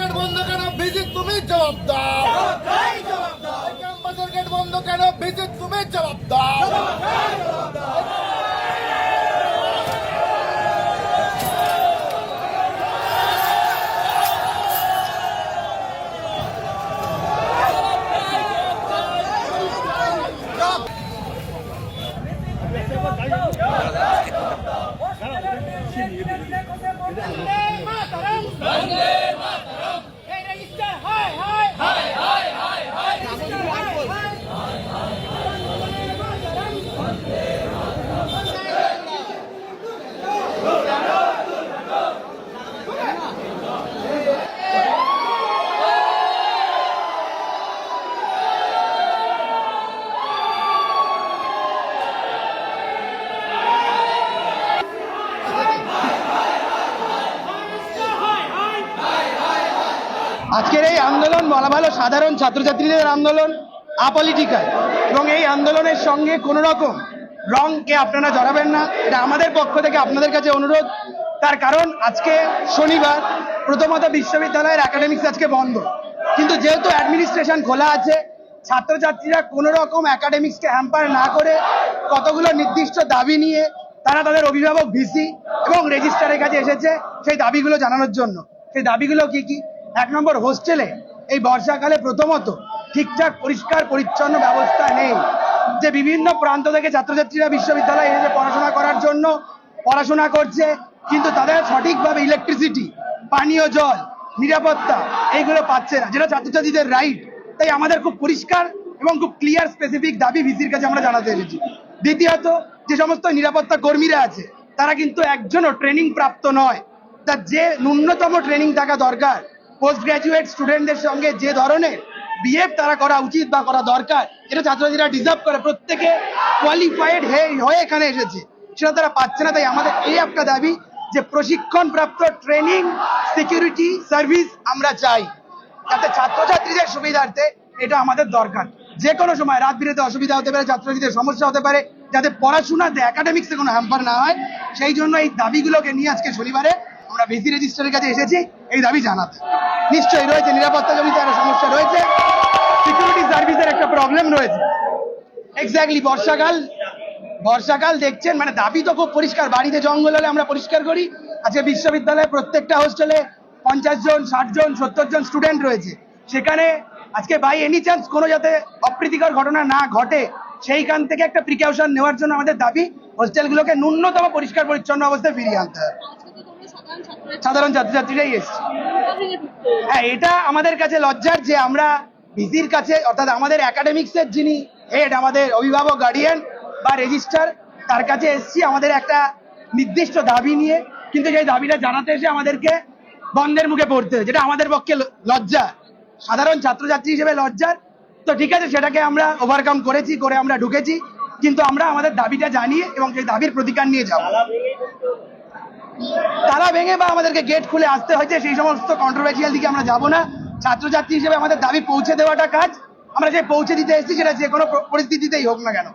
Gate বন্ধ কেন? Visit তুমি জবাব দাও। ক্যাম্পাসের গেট বন্ধ কেন? ভিজিট তুমি জবাব দাও। আজকের এই আন্দোলন বলা ভালো সাধারণ ছাত্রছাত্রীদের আন্দোলন আপলিটিক্যাল এবং এই আন্দোলনের সঙ্গে কোনো রকম রংকে আপনারা জড়াবেন না। এটা আমাদের পক্ষ থেকে আপনাদের কাছে অনুরোধ। তার কারণ আজকে শনিবার প্রথমত বিশ্ববিদ্যালয়ের একাডেমিক্স আজকে বন্ধ। কিন্তু যেহেতু অ্যাডমিনিস্ট্রেশন খোলা আছে, ছাত্রছাত্রীরা কোনো রকম একাডেমিক্সকে হ্যাম্পার না করে কতগুলো নির্দিষ্ট দাবি নিয়ে তারা তাদের অভিভাবক ভিসি এবং রেজিস্ট্রারের কাছে এসেছে সেই দাবিগুলো জানানোর জন্য। সেই দাবিগুলো কি কি? এক নম্বর হোস্টেলে এই বর্ষাকালে প্রথমত ঠিকঠাক, পরিষ্কার, পরিচ্ছন্ন ব্যবস্থা নেই। যে বিভিন্ন প্রান্ত থেকে ছাত্রছাত্রীরা বিশ্ববিদ্যালয়ে এসে পড়াশোনা করার জন্য পড়াশোনা করছে, কিন্তু তাদের সঠিকভাবে ইলেকট্রিসিটি পানীয় জল, নিরাপত্তা এইগুলো পাচ্ছে না। যেটা ছাত্রছাত্রীদের রাইট তাই আমাদের খুব পরিষ্কার এবং খুব ক্লিয়ার স্পেসিফিক দাবি ভিসির কাছে আমরা জানাতে এসেছি। দ্বিতীয়ত, যে সমস্ত নিরাপত্তা কর্মীরা আছে, তারা কিন্তু একজনও ট্রেনিং প্রাপ্ত নয়। তা যে ন্যূনতম ট্রেনিং থাকা দরকার পোস্ট গ্রাজুয়েট স্টুডেন্টদের সঙ্গে যে ধরনের বিহেভ তারা করা উচিত বা করা দরকার, এটা ছাত্রছাত্রীরা ডিজার্ভ করে। প্রত্যেকে কোয়ালিফাইড হয়ে এখানে এসেছে। সেটা তারা পাচ্ছে না, তাই আমাদের এই একটা দাবি যে প্রশিক্ষণ প্রাপ্ত ট্রেনিং সিকিউরিটি সার্ভিস আমরা চাই। যাতে ছাত্রছাত্রীদের সুবিধার্থে এটা আমাদের দরকার। যে কোনো সময় রাত বিরেতে অসুবিধা হতে পারে, ছাত্রছাত্রীদের সমস্যা হতে পারে, যাতে পড়াশোনাতে একাডেমিক্সে কোনো হ্যাম্পার না হয়, সেই জন্য এই দাবিগুলোকে নিয়ে আজকে শনিবারে আমরা ভিসি রেজিস্ট্রারের কাছে এসেছি, এই দাবি জানাতে। নিশ্চয়ই রয়েছে, নিরাপত্তা জনিত একটা সমস্যা রয়েছে। সিকিউরিটি সার্ভিসের একটা প্রবলেম রয়েছে। এক্স্যাক্টলি বর্ষাকাল বর্ষাকাল দেখছেন মানে দাবি তো খুব পরিষ্কার, বাড়িতে জঙ্গল হলে আমরা পরিষ্কার করি। আজকে বিশ্ববিদ্যালয়ে প্রত্যেকটা হোস্টেলে পঞ্চাশ জন, ষাট জন, সত্তর জন স্টুডেন্ট রয়েছে। সেখানে আজকে বাই এনি চান্স কোনো যাতে অপ্রীতিকর ঘটনা না ঘটে, সেইখান থেকে একটা প্রিকাউশন নেওয়ার জন্য আমাদের দাবি হোস্টেলগুলোকে ন্যূনতম পরিষ্কার পরিচ্ছন্ন অবস্থায় ফিরিয়ে আনতে হবে। সাধারণ ছাত্রছাত্রীরাই এসছে। হ্যাঁ এটা আমাদের কাছে লজ্জার যে আমরা ভিসির কাছে, অর্থাৎ আমাদের একাডেমিক্সের যিনি হেড আমাদের অভিভাবক গার্ডিয়ান বা রেজিস্ট্রার তার কাছে এসছি আমাদের একটা নির্দিষ্ট দাবি নিয়ে। কিন্তু সেই দাবিটা জানাতে এসে আমাদেরকে বন্ধের মুখে পড়তে যেটা আমাদের পক্ষে লজ্জা। সাধারণ ছাত্রছাত্রী হিসেবে লজ্জার। তো ঠিক আছে, সেটাকে আমরা ওভারকাম করেছি, করে আমরা ঢুকেছি। কিন্তু আমরা আমাদের দাবিটা জানিয়ে এবং সেই দাবির প্রতিকার নিয়ে যাব। তালা ভেঙে বা আমাদেরকে গেট খুলে আসতে হয়েছে, সেই সমস্ত কন্ট্রোভার্সিয়াল দিকে আমরা যাব না। ছাত্রছাত্রী হিসেবে আমাদের দাবি পৌঁছে দেওয়াটা কাজ। আমরা যে পৌঁছে দিতে এসেছি, সেটা যে কোনো পরিস্থিতিতেই হোক না কেন।